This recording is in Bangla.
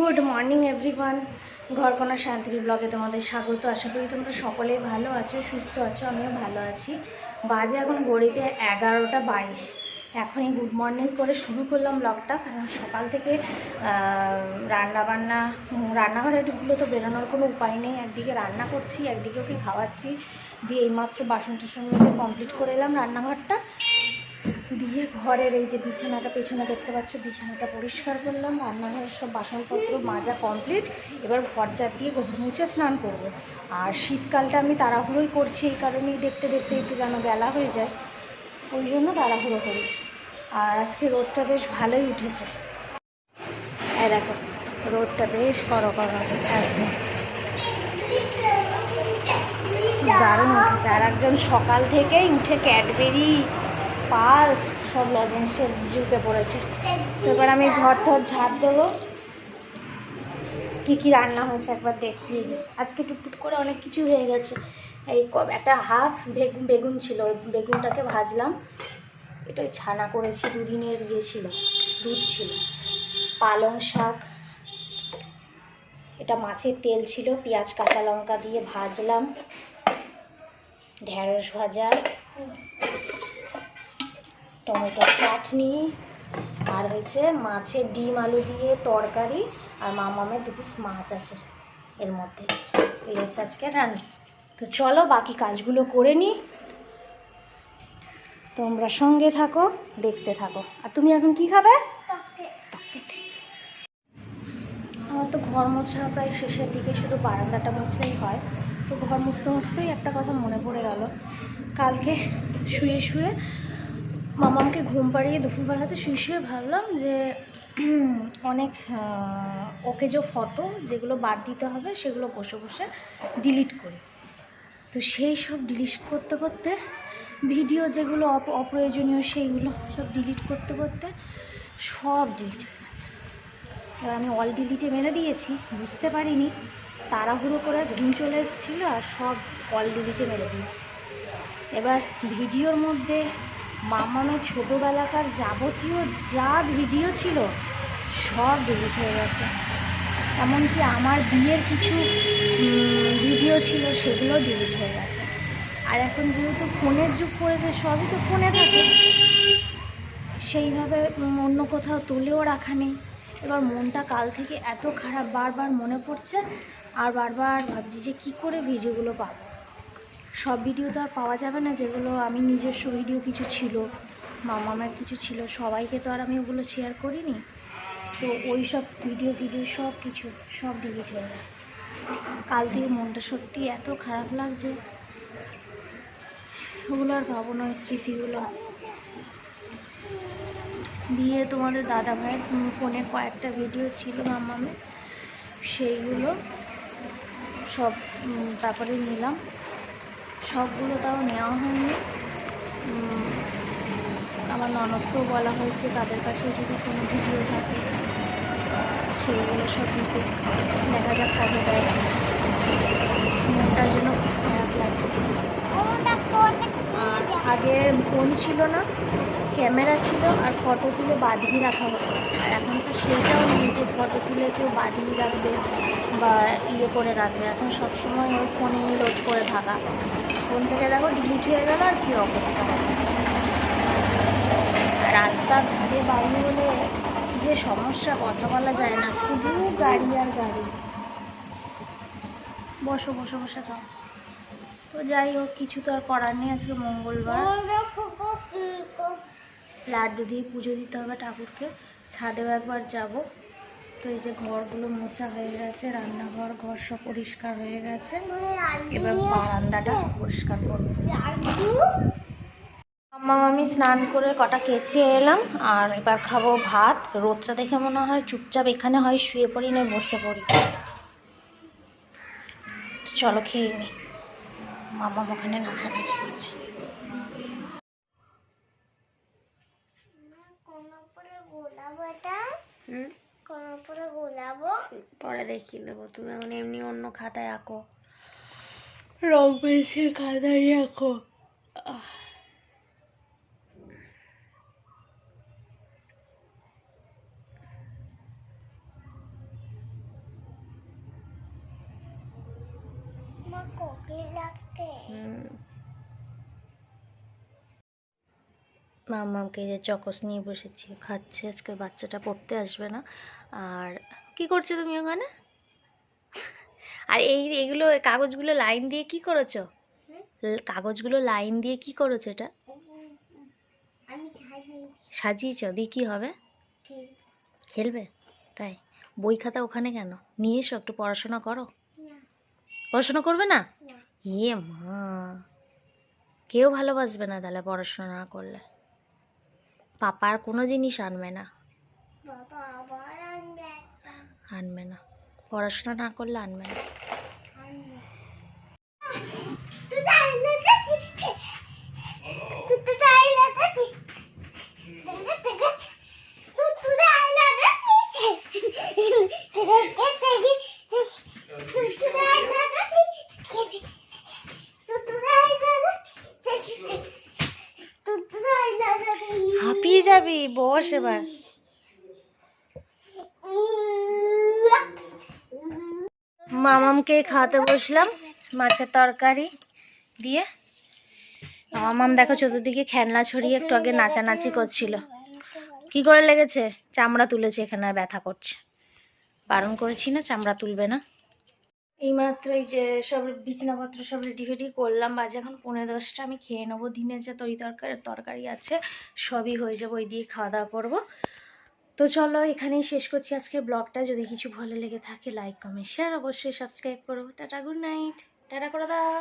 গুড মর্নিং এভরিওয়ান ঘরকোনা শান্তির ব্লগে তোমাদের স্বাগত। আশা করি তোমরা সকলেই ভালো আছো, সুস্থ আছো, আমিও ভালো আছি। বাজে এখন ঘড়িতে এগারোটা বাইশ। এখনই গুড মর্নিং করে শুরু করলাম ব্লগটা, কারণ সকাল থেকে রান্না বান্না রান্নাঘরে ঢুকলে তো বেরোনোর কোনো উপায় নেই। একদিকে রান্না করছি, একদিকে ওকে খাওয়াচ্ছি। দিয়ে এইমাত্র বাসন টাসন মেজে কমপ্লিট করে এলাম রান্নাঘরটা। দিয়ে ঘরের এই যে বিছানাটা, পেছনে দেখতে পাচ্ছ বিছানাটা পরিষ্কার করলাম, রান্নাঘরের সব বাসনপত্র মাজা কমপ্লিট এবার ঘর চাপ দিয়ে মুছে স্নান করব। আর শীতকালটা আমি তাড়াহুড়োই করছি এই কারণেই দেখতে দেখতে একটু যেন বেলা হয়ে যায়, ওই জন্য তাড়াহুড়ো করি। আর আজকে রোদটা বেশ ভালোই উঠেছে। এই দেখো, রোদটা বেশ করো করো একদম। দারুণ উঠেছে। আর একজন সকাল থেকেই উঠে ক্যাডবেরি পালস সব লজেন্সে জুতে পড়েছে এবার আমি ঘর টর ঝাড় দেবো। কী কী রান্না হয়েছে একবার দেখিয়ে দিই। আজকে টুকটুক করে অনেক কিছু হয়ে গেছে। এই একটা হাফ বেগুন বেগুন ছিল, ওই বেগুনটাকে ভাজলাম। এটা ছানা করেছি, দুদিনের ইয়ে ছিল, দুধ ছিল। পালং শাক, এটা মাছের তেল ছিল, পেঁয়াজ, কাঁচা লঙ্কা দিয়ে ভাজলাম। ঢেঁড়স ভাজা। টমেটো চাটনি, আর হয়েছে মাছের ডিম, আলু দিয়ে তরকারি, আর মামামের দু পিস মাছ আছে এর মধ্যে। এই হচ্ছে আজকে রান্না। তো চলো বাকি কাজগুলো করে নিই। তোমরা সঙ্গে থাকো, দেখতে থাকো। আর তুমি এখন কি খাবে? আমার তো ঘর মোছা প্রায় শেষের দিকে, শুধু বারান্দাটা মুছলেই হয়। তো ঘর মুছতে মুছতেই একটা কথা মনে পড়ে গেল। কালকে শুয়ে শুয়ে মামামকে ঘুম পাড়িয়ে দুপুরবেলাতে শুয়ে শুয়ে ভাবলাম যে, অনেক ওকে যে ফটো যেগুলো বাদ দিতে হবে সেগুলো বসে বসে ডিলিট করি। তো সেই সব ডিলিট করতে করতে ভিডিও যেগুলো অপ- অপ্রয়োজনীয় সেইগুলো সব ডিলিট করতে করতে সব ডিলিট হয়ে গেছে। এবার আমি অল ডিলিটে মেরে দিয়েছি, বুঝতে পারিনি, তাড়াহুড়ো করে ঘুম চলে এসেছিল আর সব অল ডিলিটে মেরে দিয়েছি। এবার ভিডিওর মধ্যে মামামের ছোটোবেলাকার যাবতীয় যা ভিডিও ছিল, সব ডিলিট হয়ে গেছে। এমনকি আমার বিয়ের কিছু ভিডিও ছিল, সেগুলো ডিলিট হয়ে গেছে। আর এখন যেহেতু ফোনের যুগ পড়েছে, সবই তো ফোনে থাকে। সেইভাবে অন্য কোথাও তুলেও রাখা নেই। এবার মনটা কাল থেকে এত খারাপ, বারবার মনে পড়ছে। আর বারবার ভাবছি যে কী করে ভিডিওগুলো পাবো। সব ভিডিও তো আর পাওয়া যাবে না, যেগুলো আমি নিজস্ব ভিডিও কিছু ছিল, মামামের কিছু ছিল, সবাইকে তো আর আমি ওগুলো শেয়ার করিনি। তো ওই সব ভিডিও ভিডিও সব কিছু, সব ডিলিট হয়ে গেছে। কাল থেকে মনটা সত্যি এত খারাপ লাগছে। ওগুলো আর ভাবো না স্মৃতিগুলো। দিয়ে তোমাদের দাদা ভাইয়ের ফোনে কয়েকটা ভিডিও ছিল মামামের, সেইগুলো সব তারপরে নিলাম। সবগুলো তাও নেওয়া হয়নি। আমার ননদকেও বলা হয়েছে, তাদের কাছে যদি কোনো ভিডিও থাকে, সেইগুলো সব দিতে দেখা যাক কবে দেয়। মনটার জন্য খুব খারাপ লাগছে। আগে ফোন ছিল না, ক্যামেরা ছিল আর ফটো তুলে বাঁধিয়ে রাখা হতো। আর এখন তো সেইটাও নেই যে ফটো তুলে কেউ বাঁধিয়ে রাখবে বা ইয়ে করে রাখবে। এখন সবসময় ওই ফোনেই লোড করে থাকা ফোন থেকে দেখো ডিলিট হয়ে গেল আর কী অবস্থা। রাস্তা ধারে বাড়ি হলে যে সমস্যা, কথা বলা যায় না। শুধু গাড়ি আর গাড়ি। বসো বসো, বসে, খাও। তো যাই হোক, কিছু তো আর করার নেই আজকে মঙ্গলবার। লাড্ডু দিয়ে পুজো দিতে হবে ঠাকুরকে। ছাদেও একবার যাব। তো এই যে ঘরগুলো মোছা হয়ে গেছে, রান্নাঘর, ঘর সব পরিষ্কার হয়ে গেছে। এবার বারান্দাটা পরিষ্কার করব। মাম্মা আমি স্নান করে কটা কেচে এলাম, আর এবার খাব ভাত। রোদটা দেখে মনে হয় চুপচাপ এখানে হয়, শুয়ে পড়ি না, বসে পড়ি। চলো খেয়ে নি। মামা ওখানে নাচানাচি করছে। হুম? পরে দেখিয়ে দেবো। তুমি এখন এমনি অন্য খাতায় আঁকো। রং পেন্সিল খাতায় আঁকো। মামাকে যে চকস নিয়ে বসেছি খাচ্ছে আজকে বাচ্চাটা পড়তে আসবে না। আর কি করছ তুমি ওখানে? আর এই এগুলো কাগজগুলো লাইন দিয়ে কি করেছ? কাগজগুলো লাইন দিয়ে কি করেছ এটা? সাজিয়েছি। দিয়ে কি হবে? খেলবে? তাই? বই খাতা ওখানে কেন? নিয়ে এসো একটু পড়াশোনা করো। পড়াশোনা করবে না? ইয়ে মা। কেউ ভালোবাসবে না তাহলে পড়াশোনা না করলে। পাপার কোনো জিনিস আনবে না। আনবে না। পড়াশোনা না করলে আনবে না আনবে তুই যাই না যাচ্ছি তুই তো যাই না যাচ্ছি দেখে দেখে তুই তুই যাই না যাচ্ছি দেখে দেখে তুই তো যাই না যাচ্ছি তুই তো যাই না যাচ্ছি তুই তো যাই না যাচ্ছি হাঁপিয়ে যাবি বস মামামকে খাওয়াতে বসলাম মাছের তরকারি দিয়ে। মামাম দেখো চতুর্দিকে খেলনা ছড়িয়ে একটু আগে নাচানাচি করছিল। কি করে লেগেছে? চামড়া তুলেছে এখানে আর ব্যথা করছে। বারণ করেছি না, চামড়া তুলবে না। এইমাত্র এই যে সব বিছনাপত্র সব রেডি ফেডি করলাম, বাজে এখন পনেরো দশটা, আমি খেয়ে নেব। দিনে যে তরি তরকারি তরকারি আছে, সবই হয়ে যাব, ওই দিয়ে খাওয়া দাওয়া করব। তো চলো এখানেই শেষ করছি আজকের ব্লগটা। যদি কিছু ভালো লেগে থাকে লাইক কমেন্ট শেয়ার অবশ্যই সাবস্ক্রাইব করব। টাটা গুড নাইট টাটা করে দাও।